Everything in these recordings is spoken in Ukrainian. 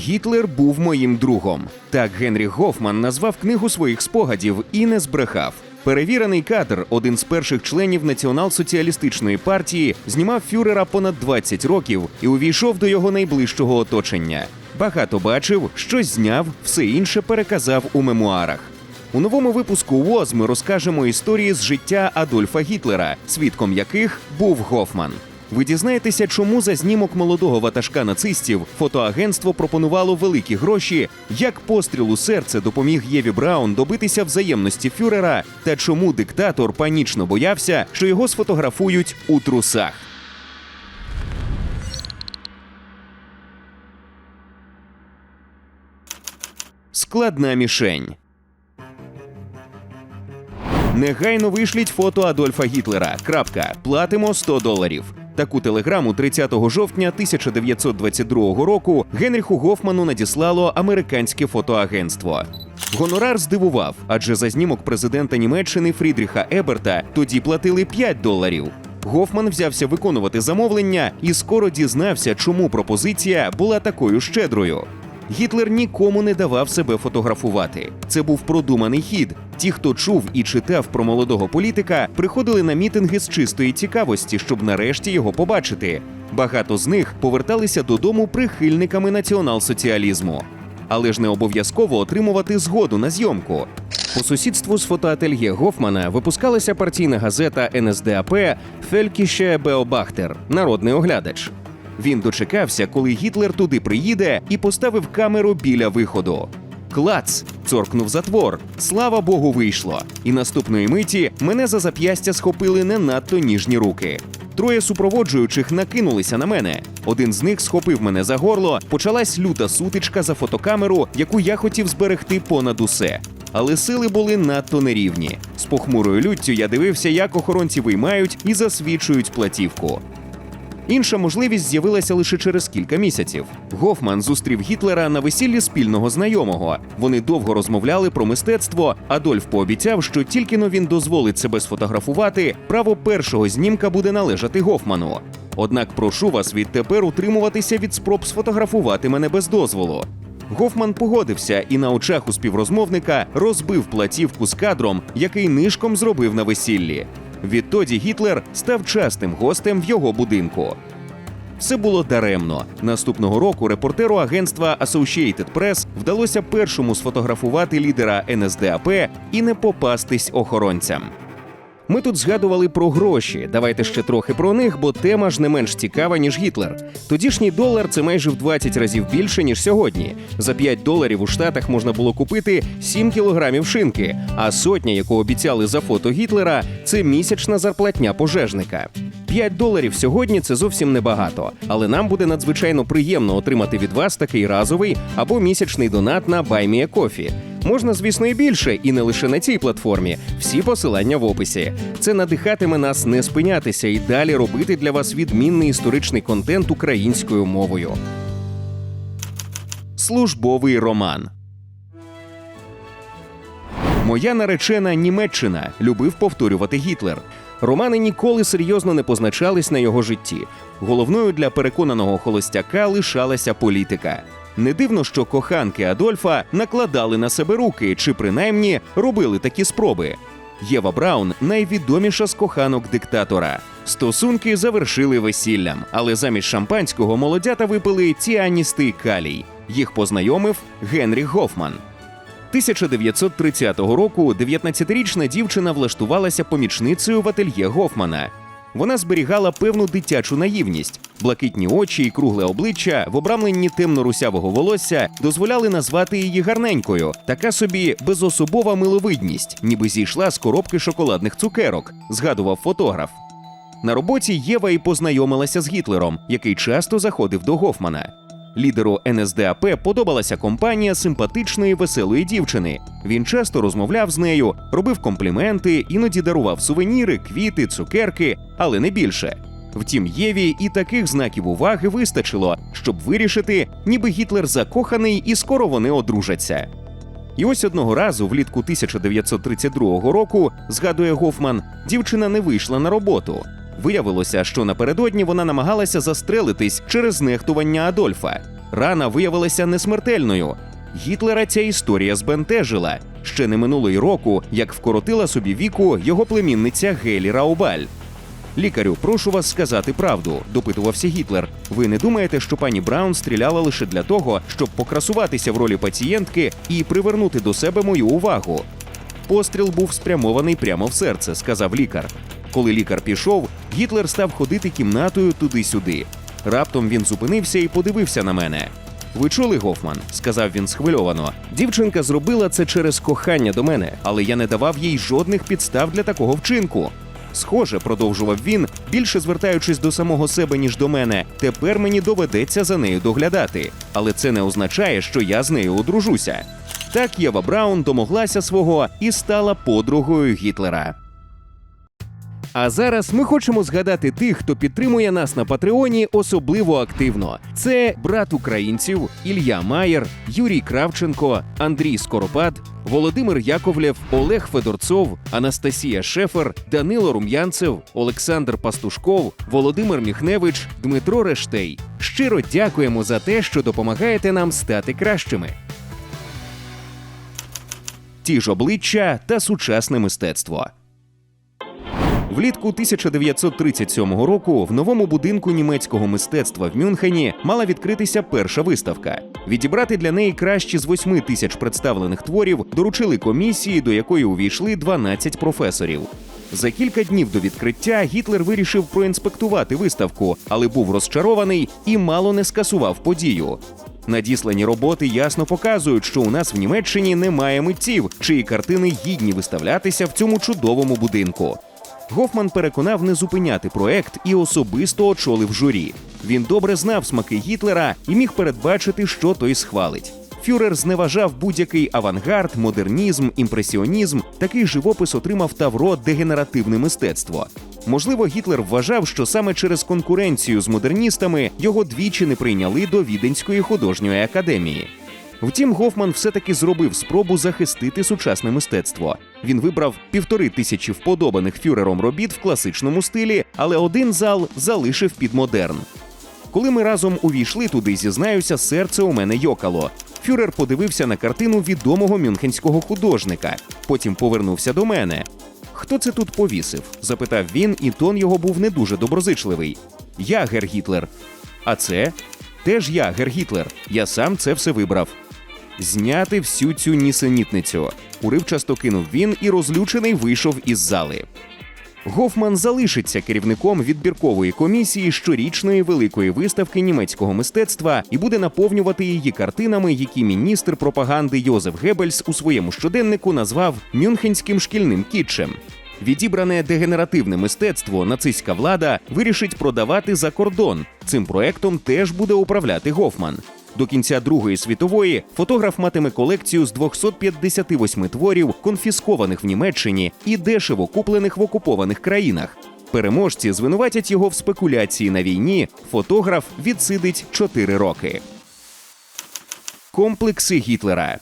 Гітлер був моїм другом. Так Генрі Гофман назвав книгу своїх спогадів і не збрехав. Перевірений кадр, один з перших членів націонал-соціалістичної партії, знімав фюрера понад 20 років і увійшов до його найближчого оточення. Багато бачив, щось зняв, все інше переказав у мемуарах. У новому випуску ВОЗ ми розкажемо історії з життя Адольфа Гітлера, свідком яких був Гофман. Ви дізнаєтеся, чому за знімок молодого ватажка нацистів фотоагентство пропонувало великі гроші, як постріл у серце допоміг Єві Браун добитися взаємності фюрера, та чому диктатор панічно боявся, що його сфотографують у трусах. Складна мішень. Негайно вишліть фото Адольфа Гітлера. Крапка. Платимо 100 доларів. Таку телеграму 30 жовтня 1922 року Генріху Гофману надіслало американське фотоагентство. Гонорар здивував, адже за знімок президента Німеччини Фрідріха Еберта тоді платили 5 доларів. Гофман взявся виконувати замовлення і скоро дізнався, чому пропозиція була такою щедрою. Гітлер нікому не давав себе фотографувати. Це був продуманий хід. Ті, хто чув і читав про молодого політика, приходили на мітинги з чистої цікавості, щоб нарешті його побачити. Багато з них поверталися додому прихильниками націонал-соціалізму. Але ж не обов'язково отримувати згоду на зйомку. По сусідству з фотоательє Гофмана випускалася партійна газета НСДАП Фелькіще Беобахтер Народний оглядач. Він дочекався, коли Гітлер туди приїде, і поставив камеру біля виходу. Клац! цоркнув затвор. Слава Богу, вийшло. І наступної миті мене за зап'ястя схопили не надто ніжні руки. Троє супроводжуючих накинулися на мене. Один з них схопив мене за горло. Почалась люта сутичка за фотокамеру, яку я хотів зберегти понад усе. Але сили були надто нерівні. З похмурою люттю я дивився, як охоронці виймають і засвічують платівку. Інша можливість з'явилася лише через кілька місяців. Гофман зустрів Гітлера на весіллі спільного знайомого. Вони довго розмовляли про мистецтво. Адольф пообіцяв, що тільки но він дозволить себе сфотографувати, право першого знімка буде належати Гофману. Однак прошу вас відтепер утримуватися від спроб сфотографувати мене без дозволу. Гофман погодився і на очах у співрозмовника розбив платівку з кадром, який нишком зробив на весіллі. Відтоді Гітлер став частим гостем в його будинку. Все було даремно. Наступного року репортеру агентства Associated Press вдалося першому сфотографувати лідера НСДАП і не попастись охоронцям. Ми тут згадували про гроші. Давайте ще трохи про них, бо тема ж не менш цікава, ніж Гітлер. Тодішній долар це майже в 20 разів більше, ніж сьогодні. За 5 доларів у Штатах можна було купити 7 кілограмів шинки, а сотня, яку обіцяли за фото Гітлера, це місячна зарплатня пожежника. 5 доларів сьогодні це зовсім небагато, але нам буде надзвичайно приємно отримати від вас такий разовий або місячний донат на BuyMeACoffee. Можна, звісно, і більше, і не лише на цій платформі. Всі посилання в описі. Це надихатиме нас не спинятися і далі робити для вас відмінний історичний контент українською мовою. Службовий роман. Моя наречена Німеччина любив повторювати Гітлер. Романи ніколи серйозно не позначались на його житті. Головною для переконаного холостяка лишалася політика. Не дивно, що коханки Адольфа накладали на себе руки чи принаймні робили такі спроби. Єва Браун найвідоміша з коханок диктатора. Стосунки завершили весіллям, але замість шампанського молодята випили ціаністий калій. Їх познайомив Генріх Гофман. 1930 року 19-річна дівчина влаштувалася помічницею в ательє Гофмана. Вона зберігала певну дитячу наївність. Блакитні очі і кругле обличчя в обрамленні темно-русявого волосся дозволяли назвати її гарненькою. Така собі безособова миловидність, ніби зійшла з коробки шоколадних цукерок, згадував фотограф. На роботі Єва і познайомилася з Гітлером, який часто заходив до Гофмана. Лідеру НСДАП подобалася компанія симпатичної веселої дівчини. Він часто розмовляв з нею, робив компліменти, іноді дарував сувеніри, квіти, цукерки, але не більше. Втім, Єві і таких знаків уваги вистачило, щоб вирішити, ніби Гітлер закоханий і скоро вони одружаться. І ось одного разу, влітку 1932 року, згадує Гофман, дівчина не вийшла на роботу. Виявилося, що напередодні вона намагалася застрелитись через нехтування Адольфа. Рана виявилася несмертельною. Гітлера ця історія збентежила. Ще не минуло й року, як вкоротила собі віку його племінниця Гелі Раубаль. Лікарю, прошу вас сказати правду, допитувався Гітлер. Ви не думаєте, що пані Браун стріляла лише для того, щоб покрасуватися в ролі пацієнтки і привернути до себе мою увагу? Постріл був спрямований прямо в серце, сказав лікар. Коли лікар пішов, Гітлер став ходити кімнатою туди-сюди. Раптом він зупинився і подивився на мене. Ви чули, Гофман? сказав він схвильовано. Дівчинка зробила це через кохання до мене, але я не давав їй жодних підстав для такого вчинку. Схоже, продовжував він, більше звертаючись до самого себе, ніж до мене. Тепер мені доведеться за нею доглядати. Але це не означає, що я з нею одружуся. Так Єва Браун домоглася свого і стала подругою Гітлера. А зараз ми хочемо згадати тих, хто підтримує нас на Патреоні особливо активно. Це брат українців Ілля Маєр, Юрій Кравченко, Андрій Скоропад, Володимир Яковлєв, Олег Федорцов, Анастасія Шефер, Данило Рум'янцев, Олександр Пастушков, Володимир Міхневич, Дмитро Рештей. Щиро дякуємо за те, що допомагаєте нам стати кращими. Ті ж обличчя та сучасне мистецтво. Влітку 1937 року в новому будинку німецького мистецтва в Мюнхені мала відкритися перша виставка. Відібрати для неї кращі з восьми тисяч представлених творів доручили комісії, до якої увійшли 12 професорів. За кілька днів до відкриття Гітлер вирішив проінспектувати виставку, але був розчарований і мало не скасував подію. Надіслані роботи ясно показують, що у нас в Німеччині немає митців, чиї картини гідні виставлятися в цьому чудовому будинку. Гофман переконав не зупиняти проект і особисто очолив журі. Він добре знав смаки Гітлера і міг передбачити, що той схвалить. Фюрер зневажав будь-який авангард, модернізм, імпресіонізм. Такий живопис отримав тавро дегенеративне мистецтво. Можливо, Гітлер вважав, що саме через конкуренцію з модерністами його двічі не прийняли до Віденської художньої академії. Втім, Гофман все-таки зробив спробу захистити сучасне мистецтво. Він вибрав півтори тисячі вподобаних фюрером робіт в класичному стилі, але один зал залишив під модерн. Коли ми разом увійшли туди, зізнаюся, серце у мене йокало. Фюрер подивився на картину відомого мюнхенського художника, потім повернувся до мене. Хто це тут повісив? запитав він, і тон його був не дуже доброзичливий. Я Гер Гітлер. А це? Теж я, Гер Гітлер. Я сам це все вибрав. Зняти всю цю нісенітницю. Уривчасто кинув він і розлючений вийшов із зали. Гофман залишиться керівником відбіркової комісії щорічної великої виставки німецького мистецтва і буде наповнювати її картинами, які міністр пропаганди Йозеф Геббельс у своєму щоденнику назвав мюнхенським шкільним кітчем. Відібране дегенеративне мистецтво нацистська влада вирішить продавати за кордон. Цим проектом теж буде управляти Гофман. До кінця Другої світової фотограф матиме колекцію з 258 творів, конфіскованих в Німеччині і дешево куплених в окупованих країнах. Переможці звинуватять його в спекуляції на війні. Фотограф відсидить 4 роки. Комплекси Гітлера.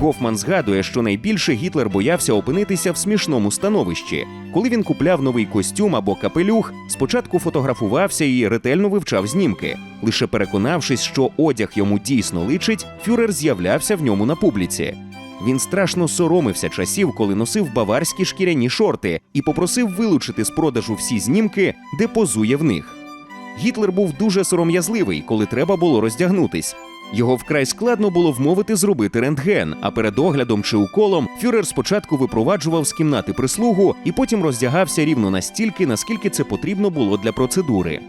Гофман згадує, що найбільше Гітлер боявся опинитися в смішному становищі. Коли він купляв новий костюм або капелюх, спочатку фотографувався і ретельно вивчав знімки. Лише переконавшись, що одяг йому дійсно личить, фюрер з'являвся в ньому на публіці. Він страшно соромився часів, коли носив баварські шкіряні шорти і попросив вилучити з продажу всі знімки, де позує в них. Гітлер був дуже сором'язливий, коли треба було роздягнутись. Його вкрай складно було вмовити зробити рентген, а перед оглядом чи уколом фюрер спочатку випроваджував з кімнати прислугу і потім роздягався рівно настільки, наскільки це потрібно було для процедури.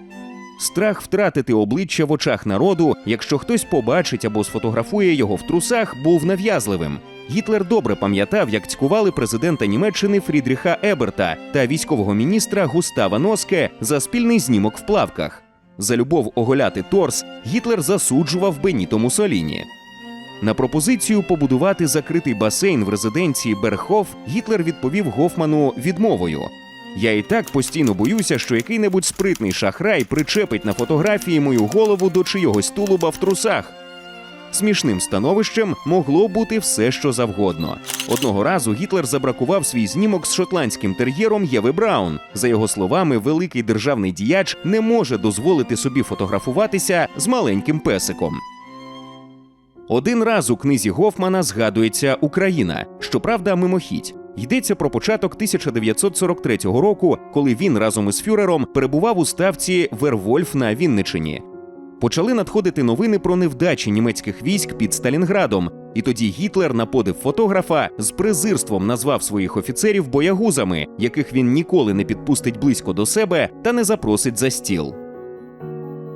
Страх втратити обличчя в очах народу, якщо хтось побачить або сфотографує його в трусах, був нав'язливим. Гітлер добре пам'ятав, як цькували президента Німеччини Фрідріха Еберта та військового міністра Густава Носке за спільний знімок в плавках. За любов оголяти торс Гітлер засуджував Беніто Мусоліні. На пропозицію побудувати закритий басейн в резиденції Берхоф Гітлер відповів Гофману відмовою. Я і так постійно боюся, що який-небудь спритний шахрай причепить на фотографії мою голову до чийогось тулуба в трусах. Смішним становищем могло бути все, що завгодно. Одного разу Гітлер забракував свій знімок з шотландським тер'єром Єви Браун. За його словами, великий державний діяч не може дозволити собі фотографуватися з маленьким песиком. Один раз у книзі Гофмана згадується Україна, щоправда, мимохідь. Йдеться про початок 1943 року, коли він разом із фюрером перебував у ставці Вервольф на Вінничині. Почали надходити новини про невдачі німецьких військ під Сталінградом, і тоді Гітлер на подив фотографа з презирством назвав своїх офіцерів боягузами, яких він ніколи не підпустить близько до себе та не запросить за стіл.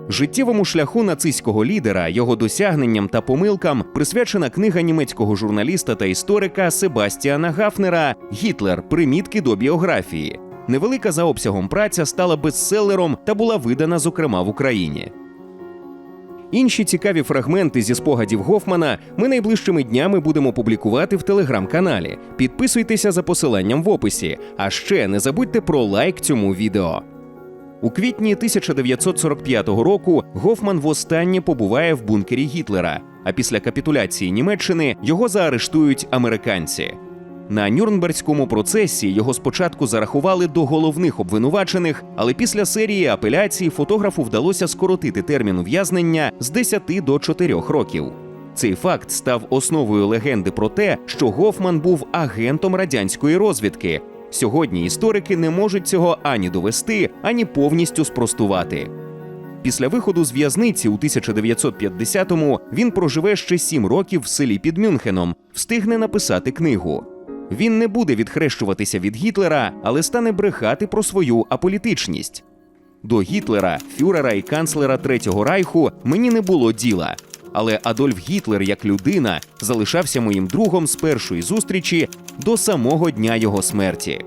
Життєвому шляху нацистського лідера, його досягненням та помилкам присвячена книга німецького журналіста та історика Себастіана Гафнера Гітлер. Примітки до біографії. Невелика за обсягом праця стала бестселером та була видана, зокрема, в Україні. Інші цікаві фрагменти зі спогадів Гофмана ми найближчими днями будемо публікувати в телеграм-каналі. Підписуйтеся за посиланням в описі. А ще не забудьте про лайк цьому відео. У квітні 1945 року Гофман востаннє побуває в бункері Гітлера, а після капітуляції Німеччини його заарештують американці. На Нюрнберзькому процесі його спочатку зарахували до головних обвинувачених, але після серії апеляцій фотографу вдалося скоротити термін ув'язнення з 10 до 4 років. Цей факт став основою легенди про те, що Гофман був агентом радянської розвідки. Сьогодні історики не можуть цього ані довести, ані повністю спростувати. Після виходу з в'язниці у 1950-му він проживе ще сім років в селі під Мюнхеном, встигне написати книгу. Він не буде відхрещуватися від Гітлера, але стане брехати про свою аполітичність. До Гітлера, фюрера і канцлера Третього Райху мені не було діла. Але Адольф Гітлер як людина залишався моїм другом з першої зустрічі до самого дня його смерті.